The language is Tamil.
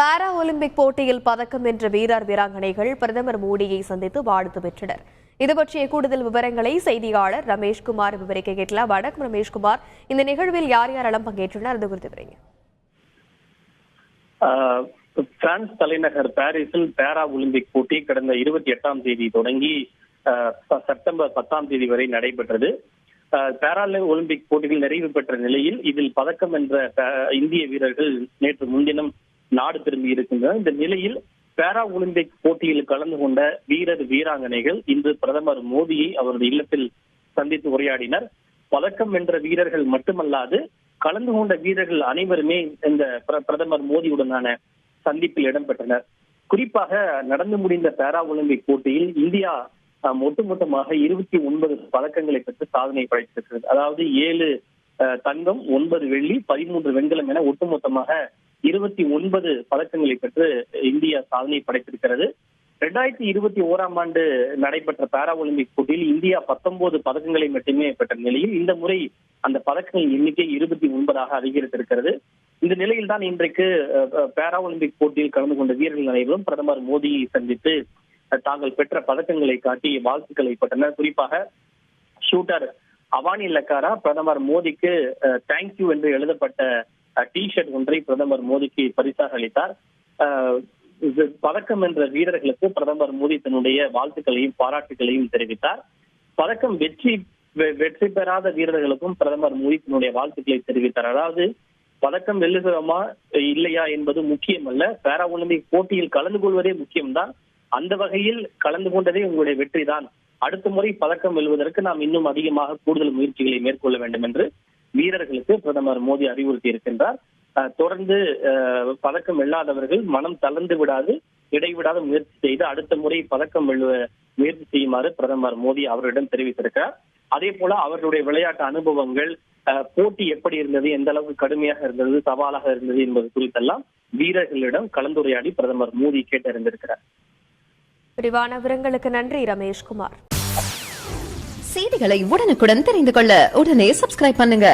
பாரா ஒலிம்பிக் போட்டியில் பதக்கம் வென்ற வீரர் வீராங்கனைகள் பிரதமர் மோடியை சந்தித்து வாழ்த்து பெற்றனர். இது பற்றிய கூடுதல் விவரங்களை செய்தியாளர் ரமேஷ்குமார் விவரிக்க கேட்கலாம். வணக்கம் ரமேஷ்குமார் இந்த நிகழ்வில் யார் யாரெல்லாம் பங்கேற்றனர் அது குறித்து விவரிங்க. பிரான்ஸ் தலைநகர் பாரிஸில் பாரா ஒலிம்பிக் போட்டி கடந்த இருபத்தி எட்டாம் தேதி தொடங்கி செப்டம்பர் பத்தாம் தேதி வரை நடைபெற்றது. ஆஹ் பாரா ஒலிம்பிக் போட்டிகள் நிறைவு பெற்ற நிலையில் இதில் பதக்கம் வென்ற இந்திய வீரர்கள் நேற்று முன்தினம் நாடு திரும்பி இருக்குங்க. இந்த நிலையில் பேரா ஒலிம்பிக் போட்டியில் கலந்து கொண்ட வீரர் வீராங்கனைகள் இன்று பிரதமர் மோடியை அவரது இல்லத்தில் சந்தித்து உரையாடினர். பதக்கம் வென்ற வீரர்கள் மட்டுமல்லாது கலந்து கொண்ட வீரர்கள் அனைவருமே இந்த பிர- பிரதமர் மோடியுடனான சந்திப்பில் இடம்பெற்றனர். குறிப்பாக நடந்து முடிந்த பேரா ஒலிம்பிக் போட்டியில் இந்தியா அஹ், ஒட்டுமொத்தமாக இருபத்தி ஒன்பது பதக்கங்களை பெற்று சாதனை படைத்திருக்கிறது. அதாவது ஏழு தங்கம் ஒன்பது வெள்ளி பதிமூன்று வெண்கலம் என ஒட்டுமொத்தமாக இருபத்தி ஒன்பது பதக்கங்களை பெற்று இந்தியா சாதனை படைத்திருக்கிறது. ரெண்டாயிரத்தி இருபத்தி ஓராம் ஆண்டு நடைபெற்ற பாரா ஒலிம்பிக் போட்டியில் இந்தியா பத்தொன்பது பதக்கங்களை மட்டுமே பெற்ற நிலையில் இந்த முறை அந்த பதக்கங்களின் எண்ணிக்கை இருபத்தி ஒன்பதாக அதிகரித்திருக்கிறது. இந்த நிலையில் தான் இன்றைக்கு பாரா ஒலிம்பிக் போட்டியில் கலந்து கொண்ட வீரர்கள் அனைவரும் பிரதமர் மோடியை சந்தித்து தாங்கள் பெற்ற பதக்கங்களை காட்டி வாழ்த்துக்களை பெற்றனர் குறிப்பாக ஷூட்டர் அவானி லக்காரா? பிரதமர் மோடிக்கு தேங்க்யூ என்று எழுதப்பட்ட டி ஷர்ட் ஒன்றை பிரதமர் மோடிக்கு பரிசாக அளித்தார். பதக்கம் என்ற வீரர்களுக்கு பிரதமர் மோடி தன்னுடைய வாழ்த்துக்களையும் பாராட்டுகளையும் தெரிவித்தார். பதக்கம் வெற்றி வெ- வெற்றி பெறாத வீரர்களுக்கும் பிரதமர் மோடி தன்னுடைய வாழ்த்துக்களை தெரிவித்தார். அதாவது பதக்கம் வெல்லுகிறோமா இல்லையா என்பது முக்கியமல்ல. பேரா ஒலிம்பிக் போட்டியில் கலந்து கொள்வதே முக்கியம்தான். அந்த வகையில் கலந்து கொண்டதே உங்களுடைய வெற்றி தான் அடுத்த முறை பதக்கம் வெல்வதற்கு நாம் இன்னும் அதிகமாக கூடுதல் முயற்சிகளை மேற்கொள்ள வேண்டும் என்று வீரர்களுக்கு பிரதமர் மோடி அறிவுறுத்தி இருக்கின்றார் அஹ், தொடர்ந்து பதக்கம் வெல்லாதவர்கள் மனம் தளர்ந்து விடாது இடைவிடாத முயற்சி செய்து அடுத்த முறை பதக்கம் வெல்ல முயற்சி செய்யுமாறு பிரதமர் மோடி அவரிடம் தெரிவித்திருக்கிறார். அதே போல அவர்களுடைய விளையாட்டு அனுபவங்கள் போட்டி எப்படி இருந்தது எந்த அளவுக்கு கடுமையாக இருந்தது சவாலாக இருந்தது என்பது குறித்தெல்லாம் வீரர்களிடம் கலந்துரையாடி பிரதமர் மோடி கேட்டறிந்திருக்கிறார். விரிவான விவரங்களுக்கு நன்றி ரமேஷ்குமார் செய்திகளை உடனுக்குடன் தெரிந்து கொள்ள உடனே சப்ஸ்கிரைப் பண்ணுங்க.